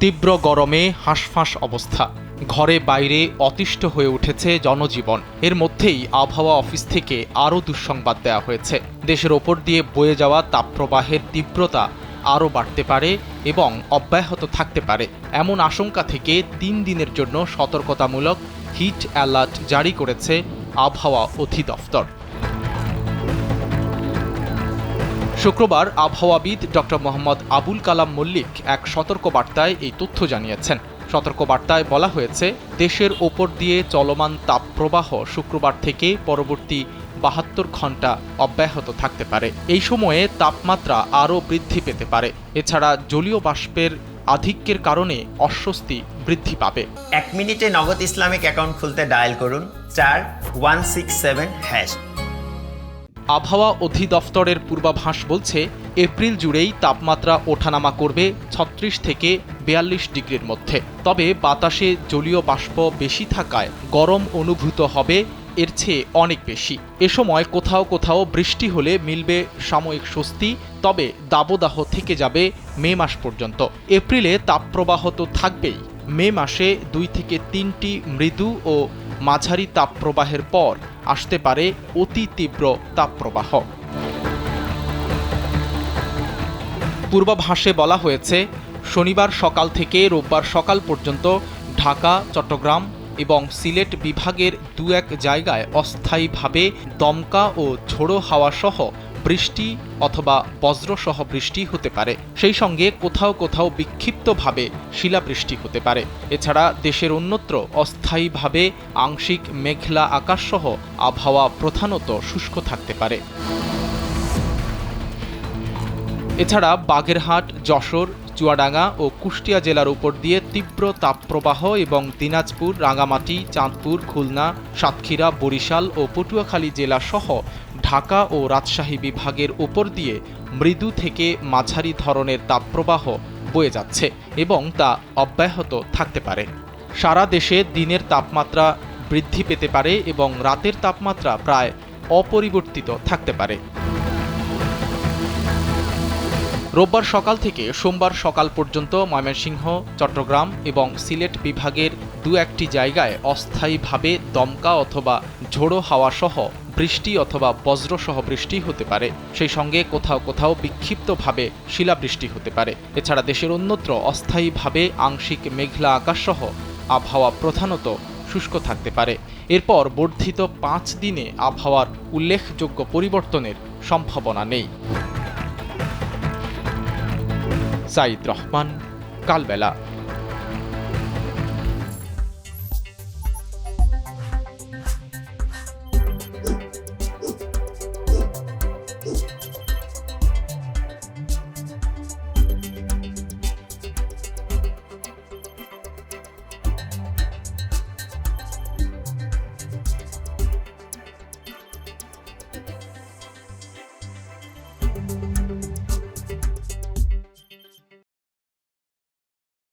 তীব্র গরমে হাঁসফাঁস অবস্থা। ঘরে বাইরে অতিষ্ঠ হয়ে উঠেছে জনজীবন। এর মধ্যেই আবহাওয়া অফিস থেকে আরও দুঃসংবাদ দেওয়া হয়েছে। দেশের ওপর দিয়ে বয়ে যাওয়া তাপপ্রবাহের তীব্রতা আরও বাড়তে পারে এবং অব্যাহত থাকতে পারে। এমন আশঙ্কা থেকে তিন দিনের জন্য সতর্কতামূলক হিট অ্যালার্ট জারি করেছে আবহাওয়া অধিদপ্তর। শুক্রবার আবহাওয়াবিদ ডক্টর মোহাম্মদ আবুল কালাম মল্লিক এক সতর্কবার্তায় এই তথ্য জানিয়েছেন। সতর্কবার্তায় বলা হয়েছে, দেশের ওপর দিয়ে চলমান তাপপ্রবাহ শুক্রবার থেকে পরবর্তী বাহাত্তর ঘণ্টা অব্যাহত থাকতে পারে। এই সময়ে তাপমাত্রা আরও বৃদ্ধি পেতে পারে। এছাড়া জলীয় বাষ্পের আধিক্যের কারণে অস্বস্তি বৃদ্ধি পাবে। এক মিনিটে নগদ ইসলামিক অ্যাকাউন্ট খুলতে ডায়াল করুন, চার, ওয়ান সিক্স সেভেন, হ্যাশ। আবহাওয়া অধিদপ্তরের পূর্বাভাস বলছে, এপ্রিল জুড়েই তাপমাত্রা ওঠানামা করবে ছত্রিশ থেকে বিয়াল্লিশ ডিগ্রির মধ্যে। তবে বাতাসে জলীয় বাষ্প বেশি থাকায় গরম অনুভূত হবে, এর চেয়ে অনেক বেশি। এ সময় কোথাও কোথাও বৃষ্টি হলে মিলবে সাময়িক স্বস্তি, তবে দাবদাহ থেকে যাবে মে মাস পর্যন্ত। এপ্রিলে তাপপ্রবাহ তো থাকবেই। মে মাসে দুই থেকে তিনটি মৃদু ও মাঝারি তাপপ্রবাহের পর আসতে পারে অতি তীব্র তাপপ্রবাহ। পূর্বাভাসে বলা হয়েছে, শনিবার সকাল থেকে রোববার সকাল পর্যন্ত ঢাকা, চট্টগ্রাম এবং সিলেট বিভাগের দু এক জায়গায় অস্থায়ীভাবে দমকা ও ঝোড়ো হাওয়া সহ বৃষ্টি অথবা বজ্রসহ বৃষ্টি হতে পারে। সেই সঙ্গে কোথাও কোথাও বিক্ষিপ্তভাবে শিলাবৃষ্টি হতে পারে। এছাড়া দেশের অন্যত্র অস্থায়ীভাবে আংশিক মেঘলা আকাশসহ আবহাওয়া প্রধানত শুষ্ক থাকতে পারে। এছাড়া বাগেরহাট, যশোর চুয়াডাঙ্গা ও কুষ্টিয়া জেলার উপর দিয়ে তীব্র তাপপ্রবাহ এবং দিনাজপুর রাঙামাটি চাঁদপুর, খুলনা, সাতক্ষীরা, বরিশাল ও পটুয়াখালী জেলা সহ ঢাকা ও রাজশাহী বিভাগের উপর দিয়ে মৃদু থেকে মাঝারি ধরনের তাপপ্রবাহ বয়ে যাচ্ছে এবং তা অব্যাহত থাকতে পারে। সারা দেশে দিনের তাপমাত্রা বৃদ্ধি পেতে পারে এবং রাতের তাপমাত্রা প্রায় অপরিবর্তিত থাকতে পারে। রোববার সকাল থেকে সোমবার সকাল পর্যন্ত ময়মনসিংহ, চট্টগ্রাম এবং সিলেট বিভাগের দু একটি জায়গায় অস্থায়ীভাবে দমকা অথবা ঝোড়ো হাওয়া সহ বৃষ্টি অথবা বজ্রসহ বৃষ্টি হতে পারে। সেই সঙ্গে কোথাও কোথাও বিক্ষিপ্তভাবে শিলাবৃষ্টি হতে পারে। এছাড়া দেশের অন্যত্র অস্থায়ীভাবে আংশিক মেঘলা আকাশসহ আবহাওয়া প্রধানত শুষ্ক থাকতে পারে। এরপর বর্ধিত পাঁচ দিনে আবহাওয়ার উল্লেখযোগ্য পরিবর্তনের সম্ভাবনা নেই। সাইদ রহমান কালবেলা।